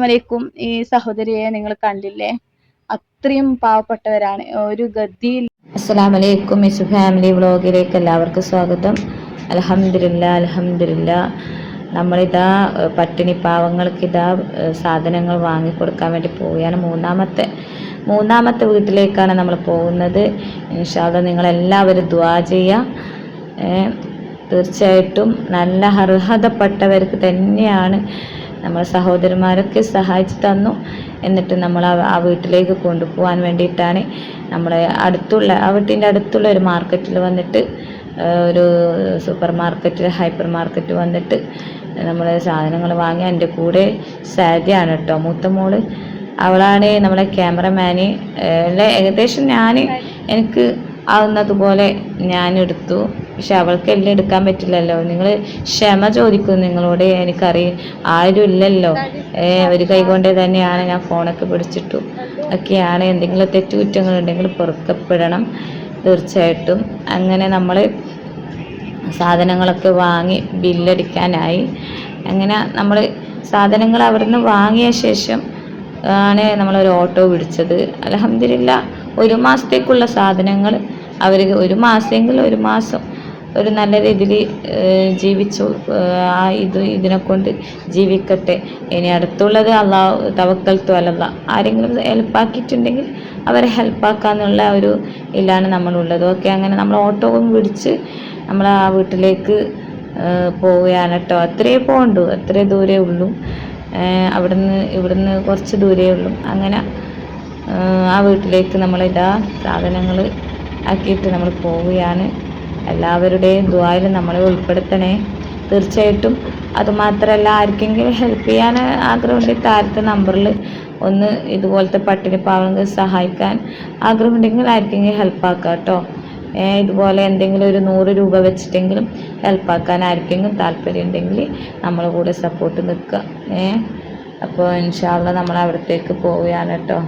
അസ്സലാമലൈക്കും. ഈ സഹോദരിയെ നിങ്ങൾ കണ്ടില്ലേ? അത്രയും പാവപ്പെട്ടവരാണ്. ഒരു ഗതിയിൽ അസ്സലാമു അലൈക്കും മിസ് ഫാമിലി വ്ളോഗിലേക്ക് എല്ലാവർക്കും സ്വാഗതം. അലഹമില്ല അലഹമില്ല നമ്മളിതാ പട്ടിണി പാവങ്ങൾക്ക് ഇതാ സാധനങ്ങൾ വാങ്ങിക്കൊടുക്കാൻ വേണ്ടി പോവുകയാണ് മൂന്നാമത്തെ. മൂന്നാമത്തെ വീട്ടിലേക്കാണ് നമ്മൾ പോകുന്നത്. ഇൻഷാല്ല നിങ്ങളെല്ലാവരും ദ്വാ ചെയ്യുക തീർച്ചയായിട്ടും നല്ല അർഹതപ്പെട്ടവർക്ക് തന്നെയാണ് നമ്മൾ സഹോദരന്മാരൊക്കെ സഹായിച്ചു തന്നു. എന്നിട്ട് നമ്മൾ ആ വീട്ടിലേക്ക് കൊണ്ടുപോകാൻ വേണ്ടിയിട്ടാണ് നമ്മളെ അടുത്തുള്ള ആ വീട്ടിന്റെ അടുത്തുള്ള ഒരു മാർക്കറ്റിൽ വന്നിട്ട് ഒരു സൂപ്പർ മാർക്കറ്റ് ഹൈപ്പർ മാർക്കറ്റ് വന്നിട്ട് നമ്മൾ സാധനങ്ങൾ വാങ്ങി. എന്റെ കൂടെ സാരിയാണ് കേട്ടോ മൂത്ത മോൾ. അവളാണ് നമ്മളെ ക്യാമറമാന്. ഏകദേശം ഞാൻ എനിക്ക് ആവുന്നതുപോലെ ഞാൻ എടുത്തു പക്ഷെ അവൾക്ക് എല്ലാം എടുക്കാൻ പറ്റില്ലല്ലോ. നിങ്ങൾ ക്ഷമ ചോദിക്കും നിങ്ങളോട്. എനിക്കറിയും ആരും ഇല്ലല്ലോ. ഒരു കൈകൊണ്ടേ തന്നെയാണ് ഞാൻ ഫോണൊക്കെ പിടിച്ചിട്ടു. ഒക്കെയാണ് എന്തെങ്കിലും തെറ്റുകുറ്റങ്ങളുണ്ടെങ്കിൽ പൊറുക്കപ്പെടണം. തീർച്ചയായിട്ടും. അങ്ങനെ നമ്മൾ സാധനങ്ങളൊക്കെ വാങ്ങി ബില്ലടിക്കാനായി. അങ്ങനെ നമ്മൾ സാധനങ്ങൾ അവിടുന്ന് വാങ്ങിയ ശേഷം ആണ് നമ്മളൊരു ഓട്ടോ പിടിച്ചത്. അലഹമില്ല ഒരു മാസത്തേക്കുള്ള സാധനങ്ങൾ അവർ ഒരു മാസമെങ്കിലും ഒരു മാസം ഒരു നല്ല രീതിയിൽ ജീവിച്ചു ആ ഇത് ഇതിനെ കൊണ്ട് ജീവിക്കട്ടെ. ഇനി അടുത്തുള്ളത് തവക്കൽ തവക്കൽത്തു അല്ല ആരെങ്കിലും ഹെൽപ്പാക്കിയിട്ടുണ്ടെങ്കിൽ അവരെ ഹെൽപ്പാക്കാന്നുള്ള ഒരു ഇതിലാണ് നമ്മളുള്ളത്. ഓക്കെ അങ്ങനെ നമ്മൾ ഓട്ടോവും പിടിച്ച് നമ്മൾ ആ വീട്ടിലേക്ക് പോവുകയാണ് കേട്ടോ. അത്രേ പോകണ്ടു അത്രേ ദൂരേ ഉള്ളൂ. അവിടുന്ന് ഇവിടുന്ന് കുറച്ച് ദൂരേ ഉള്ളൂ. അങ്ങനെ ആ വീട്ടിലേക്ക് നമ്മളിതാ സാധനങ്ങൾ ആക്കിയിട്ട് നമ്മൾ പോവുകയാണ്. എല്ലാവരുടെയും ദ്വായിൽ നമ്മളെ ഉൾപ്പെടുത്തണേ. തീർച്ചയായിട്ടും അതുമാത്രമല്ല ആർക്കെങ്കിലും ഹെൽപ്പ് ചെയ്യാൻ ആഗ്രഹമുണ്ടെങ്കിൽ താരത്തെ നമ്പറിൽ ഒന്ന് ഇതുപോലത്തെ പട്ടിണി പാവങ്ങൾക്ക് സഹായിക്കാൻ ആഗ്രഹമുണ്ടെങ്കിൽ ആർക്കെങ്കിലും ഹെൽപ്പ് ആക്കാം കേട്ടോ. ഇതുപോലെ എന്തെങ്കിലും ഒരു നൂറ് രൂപ വെച്ചിട്ടെങ്കിലും ഹെൽപ്പാക്കാൻ ആർക്കെങ്കിലും താല്പര്യം ഉണ്ടെങ്കിൽ നമ്മളെ കൂടെ സപ്പോർട്ട് നിൽക്കുക. ഏ അപ്പോൾ ഇൻഷാല്ല നമ്മൾ അവിടത്തേക്ക് പോവുകയാണ് കേട്ടോ.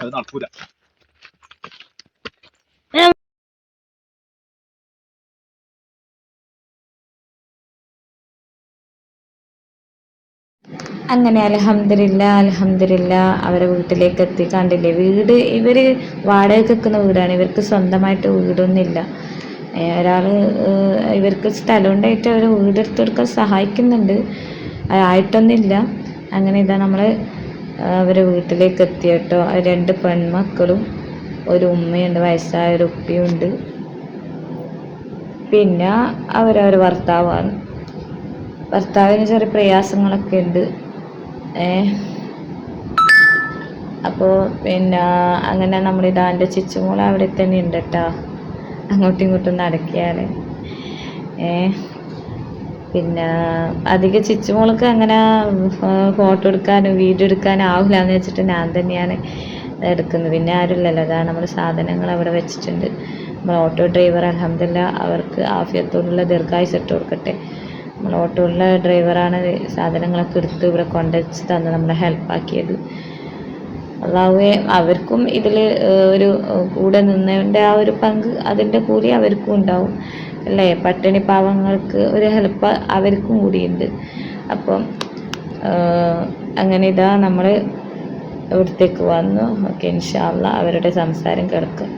അത് അങ്ങനെ അലഹമില്ല അലഹമില്ല അവരെ വീട്ടിലേക്ക് എത്തി കണ്ടില്ലേ? വീട് ഇവർ വാടക വെക്കുന്ന വീടാണ്. ഇവർക്ക് സ്വന്തമായിട്ട് വീടൊന്നുമില്ല. ഒരാൾ ഇവർക്ക് സ്ഥലം ഉണ്ടായിട്ട് അവർ വീടെടുത്ത് കൊടുക്കാൻ സഹായിക്കുന്നുണ്ട് ആയിട്ടൊന്നുമില്ല. അങ്ങനെ ഇതാ നമ്മൾ അവരെ വീട്ടിലേക്ക് എത്തി കേട്ടോ. രണ്ട് പെൺമക്കളും ഒരു ഉമ്മയുണ്ട് വയസ്സായ ഒരു ഉപ്പിയുണ്ട് പിന്നെ അവരവർ ഭർത്താവാണ്. ഭർത്താവിന് ചെറിയ പ്രയാസങ്ങളൊക്കെ ഉണ്ട്. ഏ അപ്പോൾ പിന്നെ അങ്ങനെ നമ്മുടെ ഇതാ എന്റെ ചിച്ചുമോൾ അവിടെ തന്നെ ഉണ്ട് കേട്ടോ. അങ്ങോട്ടും ഇങ്ങോട്ടും നടക്കിയാൽ പിന്നെ അധികം ചിച്ചുമോൾക്ക് അങ്ങനെ ഫോട്ടോ എടുക്കാനും വീഡിയോ എടുക്കാനും ആവില്ല എന്ന് വെച്ചിട്ട് ഞാൻ തന്നെയാണ് എടുക്കുന്നത്. പിന്നെ ആരുമില്ലല്ലോ. അതാണ് നമ്മൾ സാധനങ്ങൾ അവിടെ വെച്ചിട്ടുണ്ട്. നമ്മൾ ഓട്ടോ ഡ്രൈവർ അലഹമില്ല അവർക്ക് ആഫിയത്തോടുള്ള ദീർഘായുസ് ഇട്ട് കൊടുക്കട്ടെ. നമ്മൾ ഉള്ള ഡ്രൈവറാണ് സാധനങ്ങളൊക്കെ എടുത്ത് ഇവിടെ കൊണ്ടുവച്ച് തന്ന് നമ്മളെ ഹെൽപ്പാക്കിയത്. അള്ളാഹുവെ അവർക്കും ഇതിൽ ഒരു കൂടെ നിന്നതിന്റെ ആ ഒരു പങ്ക് അതിന്റെ കൂലി അവർക്കും ഉണ്ടാവും. അല്ലേ? പട്ടിണി പാവങ്ങൾക്ക് ഒരു ഹെൽപ്പ് അവർക്കും കൂടിയുണ്ട്. അപ്പം ഏഹ്, അങ്ങനെ ഇതാ നമ്മൾ ഇവിടത്തേക്ക് വന്നു. ഓക്കെ ഇൻഷാല്ല അവരുടെ സംസാരം കേൾക്കും.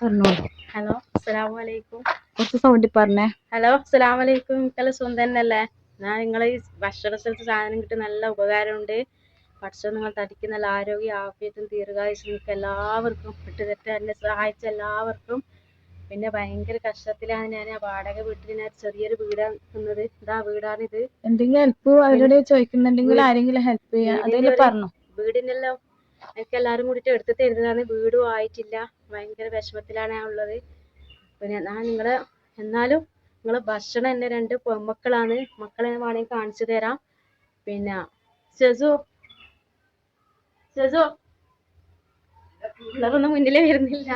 പറഞ്ഞോളൂ ഹലോ അസ്സലാമു അലൈക്കും കുറച്ച് സൗണ്ടിൽ പറഞ്ഞേ. ഹലോ അസ്സലാമു അലൈക്കും തന്നെയല്ലേ ഞാൻ നിങ്ങളെ ഈ ഭക്ഷണ സ്ഥലത്ത് സാധനം കിട്ടി നല്ല ഉപകാരമുണ്ട്. ഭക്ഷണം നിങ്ങൾ തടിക്ക് നല്ല ആരോഗ്യ ആഫിയത്തും ദീർഘായുസും നിങ്ങൾക്ക് എല്ലാവർക്കും വിട്ടുതെറ്റ് എന്നെ സഹായിച്ച എല്ലാവർക്കും. പിന്നെ ഭയങ്കര കഷ്ടത്തിലാണ് ഞാൻ ആ വാടക വീട്ടിൽ ഞാൻ ചെറിയൊരു വീടാണ് ഇതാ വീടാണിത്. എന്തെങ്കിലും ഹെൽപ്പ് അവരോട് ചോദിക്കുന്നുണ്ടെങ്കിൽ ആരെങ്കിലും ഹെൽപ്പ് ചെയ്യാം. അതെല്ലാം പറഞ്ഞു? വീടിനെല്ലാം. എനിക്ക് എല്ലാവരും കൂടിയിട്ട് എടുത്ത് തരുന്നതാണ്. വീടും ആയിട്ടില്ല. ഭയങ്കര വിഷമത്തിലാണ് ഞാൻ ഉള്ളത്. പിന്നെ ഞാൻ നിങ്ങളെ എന്നാലും നിങ്ങളെ ഭക്ഷണം എന്റെ രണ്ട് പെൺമക്കളാണ്. മക്കളെ വേണമെങ്കിൽ കാണിച്ചു തരാം. പിന്നെ സെസു സെസു പിള്ളേരൊന്നും മുന്നിലേ വരുന്നില്ല.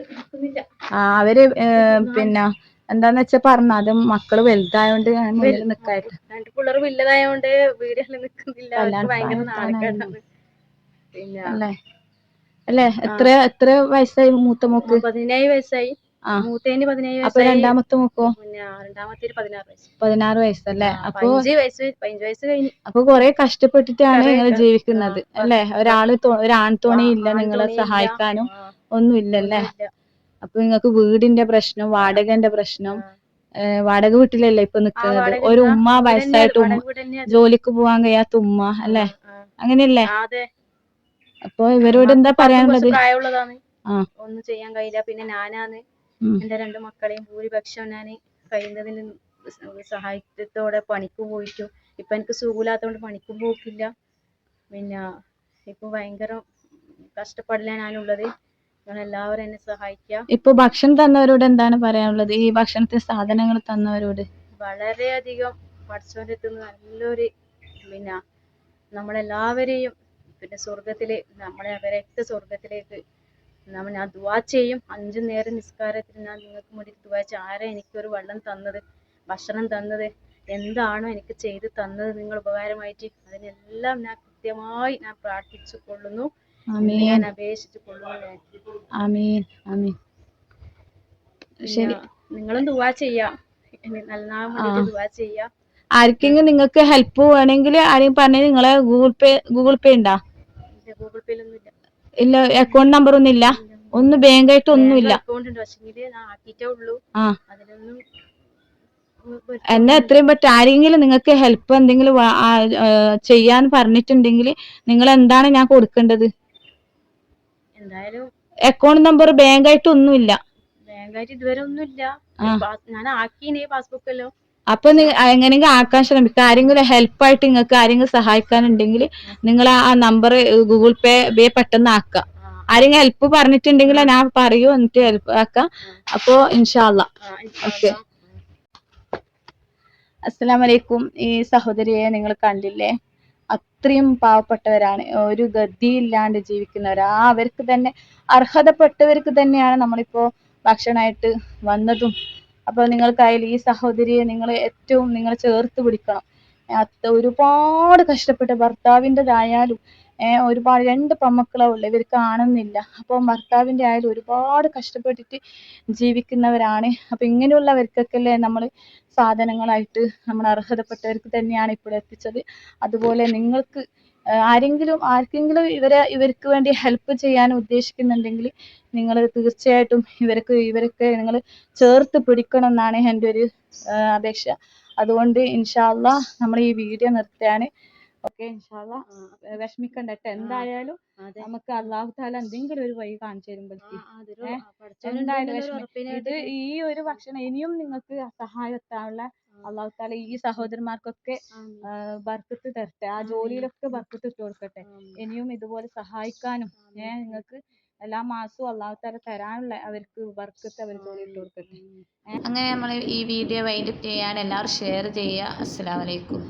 നിൽക്കുന്നില്ല ആ അവർ പിന്നെ എന്താന്ന് വെച്ചാ പറഞ്ഞ അത് മക്കൾ വലുതായോണ്ട് ഞാൻ മുന്നിൽ നിക്കായിട്ട് പിള്ളേർ വലുതായോണ്ട് വീടുകളിൽ നിക്കുന്നില്ല. ഭയങ്കര. നാണക്കേടാണ്. അല്ലേ? അല്ലേ? എത്ര എത്ര വയസ്സായി മൂത്ത മോക്ക്? പതിനേഴ് വയസ്സായി. മൂത്തേന് പതിനേഴ് അപ്പൊ രണ്ടാമത്തെ മോക്കോ? പിന്നെ രണ്ടാമത്തെ പതിനാറ് വയസ്സ്. പതിനാറ് വയസ്സല്ലേ? അപ്പൊ വയസ്സ് പതിനഞ്ച് വയസ്സ് കഴിഞ്ഞു. അപ്പൊ കൊറേ കഷ്ടപ്പെട്ടിട്ടാണ് നിങ്ങൾ ജീവിക്കുന്നത് അല്ലെ? ഒരാൾ ഒരാൺതോണി ഒരാൺ തുണി ഇല്ല നിങ്ങളെ. സഹായിക്കാനും ഒന്നും ഇല്ലല്ലേ. അപ്പൊ നിങ്ങൾക്ക് വീടിന്റെ പ്രശ്നം വാടകന്റെ പ്രശ്നം. വാടക വീട്ടിലല്ലേ ഇപ്പൊ നിക്കുന്നത് ഒരു ഉമ്മ വയസ്സായിട്ട്. ജോലിക്ക് പോവാൻ കഴിയാത്ത ഉമ്മ അല്ലേ? അങ്ങനെയല്ലേ? അപ്പൊ ഇവരോട് എന്താ പറയാനുള്ളത്? പ്രായമുള്ളതാണ്. ഒന്നും ചെയ്യാൻ കഴിയില്ല. പിന്നെ ഞാനാണ്. എന്റെ രണ്ട് മക്കളെയും ഭൂരിപക്ഷം ഞാൻ കഴിയുന്നതിന് സഹായത്തോടെ പണിക്ക് പോയിട്ടു. ഇപ്പൊ എനിക്ക് സുഖമില്ലാത്തതുകൊണ്ട് പണിക്കും പോക്കില്ല. പിന്നെ ഇപ്പൊ ഭയങ്കര കഷ്ടപ്പാടിലാണ് ഞാനുള്ളത് എല്ലാവരും എന്നെ സഹായിക്കുക. ഇപ്പൊ ഭക്ഷണം തന്നവരോട് എന്താണ് പറയാനുള്ളത്? ഈ ഭക്ഷണത്തിന് സാധനങ്ങൾ തന്നവരോട്. വളരെയധികം പഠിച്ചവരെത്തുന്ന നല്ലൊരു പിന്നെ നമ്മളെല്ലാവരെയും പിന്നെ സ്വർഗത്തിൽ നമ്മളെ അവരെയൊക്കെ സ്വർഗത്തിലേക്ക് നമ്മൾ ഞാൻ ദുവാ ചെയ്യും. അഞ്ചു നേരം നിസ്കാരത്തിൽ ഞാൻ നിങ്ങൾക്ക് വേണ്ടി ദുവാ ചെയ്യും. ആരാ എനിക്കൊരു വള്ളം തന്നത്? ഭക്ഷണം തന്നത്? എന്താണോ എനിക്ക് ചെയ്ത് തന്നത്? നിങ്ങൾ ഉപകാരമായിട്ട് അതിനെല്ലാം ഞാൻ കൃത്യമായി ഞാൻ പ്രാർത്ഥിച്ചു കൊള്ളുന്നു ഞാൻ അപേക്ഷിച്ചു കൊള്ളുന്നു. ശരി. നിങ്ങളും ദുവാ ചെയ്യാം. നന്നാവാൻ ദുവാ ചെയ്യാം. ആർക്കെങ്കിലും നിങ്ങൾക്ക് ഹെൽപ്പ് വേണമെങ്കിൽ ആരെയും പറഞ്ഞാൽ നിങ്ങളെ ഗൂഗിൾ പേ ഗൂഗിൾ പേ ഉണ്ടോ? ഗൂഗിൾ പേയിലൊന്നും ഇല്ല. ഇല്ല അക്കൗണ്ട് നമ്പർ ഒന്നും ഇല്ല. ഒന്നും ബാങ്ക് ആയിട്ട് ഒന്നുമില്ല. അക്കൗണ്ട് ഉണ്ട്. ആക്കിയിട്ടേ ഉള്ളൂ. അതിലൊന്നും എന്നാ എത്രയും പറ്റും ആരെങ്കിലും നിങ്ങൾക്ക് ഹെൽപ്പ് എന്തെങ്കിലും ചെയ്യാൻ പറഞ്ഞിട്ടുണ്ടെങ്കിൽ നിങ്ങൾ എന്താണ് ഞാൻ കൊടുക്കേണ്ടത്? എന്തായാലും അക്കൗണ്ട് നമ്പർ ബാങ്ക് ആയിട്ട് ഒന്നുമില്ല. ബാങ്കായിട്ട് ഇതുവരെ ഒന്നുമില്ല. ഇല്ല ഞാൻ ആക്കീന് പാസ്ബുക്കല്ലോ അപ്പൊ എങ്ങനെയെങ്കിലും ആക്കാൻ ശ്രമിക്കുക ആരെങ്കിലും ഹെൽപ്പായിട്ട് നിങ്ങൾക്ക് ആരെങ്കിലും സഹായിക്കാനുണ്ടെങ്കിൽ നിങ്ങൾ ആ നമ്പർ ഗൂഗിൾ പേ പേ പെട്ടെന്ന് ആക്കുക ആരെങ്കിലും ഹെൽപ്പ് പറഞ്ഞിട്ടുണ്ടെങ്കിൽ ഞാൻ പറയൂ എന്നിട്ട് ഹെൽപ്പ് ആക്കാം. അപ്പോ ഇൻഷാല്ല ഓക്കെ. അസ്സലാമലൈക്കും. ഈ സഹോദരിയെ നിങ്ങൾ കണ്ടില്ലേ? അത്രയും പാവപ്പെട്ടവരാണ്. ഒരു ഗതിയില്ലാണ്ട് ജീവിക്കുന്നവർ ആ അവർക്ക് തന്നെ അർഹതപ്പെട്ടവർക്ക് തന്നെയാണ് നമ്മളിപ്പോ ഭക്ഷണമായിട്ട് വന്നതും. അപ്പൊ നിങ്ങൾക്കായാലും ഈ സഹോദരിയെ നിങ്ങൾ ഏറ്റവും നിങ്ങൾ ചേർത്ത് പിടിക്കണം. അത്ത ഒരുപാട് കഷ്ടപ്പെട്ട് ഭർത്താവിന്റെതായാലും ഒരുപാട് രണ്ട് പെമ്മക്കളാ ഉള്ളു. ഇവർ കാണുന്നില്ല. അപ്പം ഭർത്താവിന്റെ ആയാലും ഒരുപാട് കഷ്ടപ്പെട്ടിട്ട് ജീവിക്കുന്നവരാണ്. അപ്പൊ ഇങ്ങനെയുള്ളവർക്കൊക്കെ അല്ലേ നമ്മൾ സാധനങ്ങളായിട്ട് നമ്മൾ അർഹതപ്പെട്ടവർക്ക് തന്നെയാണ് ഇപ്പോൾ എത്തിച്ചത്. അതുപോലെ നിങ്ങൾക്ക് ആരെങ്കിലും ആർക്കെങ്കിലും ഇവരെ ഇവർക്ക് വേണ്ടി ഹെൽപ്പ് ചെയ്യാൻ ഉദ്ദേശിക്കുന്നുണ്ടെങ്കിൽ നിങ്ങൾ തീർച്ചയായിട്ടും ഇവർക്ക് ഇവരൊക്കെ നിങ്ങൾ ചേർത്ത് പിടിക്കണം എന്നാണ് എന്റെ ഒരു അപേക്ഷ. അതുകൊണ്ട് ഇൻഷാല്ല നമ്മൾ ഈ വീഡിയോ നിർത്തുകയാണ് ഓക്കെ ഇൻഷാല്ല വിഷമിക്കണ്ട കേട്ടോ എന്തായാലും നമുക്ക് അള്ളാഹു താല എന്തെങ്കിലും ഒരു വഴി കാണിച്ചു തരുമ്പോഴത്തേക്ക്. എന്തായാലും വിഷമം. ഇത് ഈ ഒരു ഭക്ഷണം ഇനിയും നിങ്ങൾക്ക് സഹായം എത്താനുള്ള അള്ളാഹു താല ഈ സഹോദരന്മാർക്കൊക്കെ ബർക്കത്ത് തരട്ടെ. ആ ജോലിയിലൊക്കെ ബർക്കത്ത് ഇട്ട് കൊടുക്കട്ടെ. ഇനിയും ഇതുപോലെ സഹായിക്കാനും ഞാൻ ഏഹ് നിങ്ങൾക്ക് എല്ലാ മാസവും അള്ളാഹു താല തരാനുള്ള അവർക്ക് ബർക്കത്ത് അവർ ജോലി ഇട്ട് കൊടുക്കട്ടെ. അങ്ങനെ നമ്മൾ ഈ വീഡിയോ വൈൻഡപ്പ് ചെയ്യാൻ എല്ലാവരും ഷെയർ ചെയ്യുക. അസ്സലാമലൈക്കും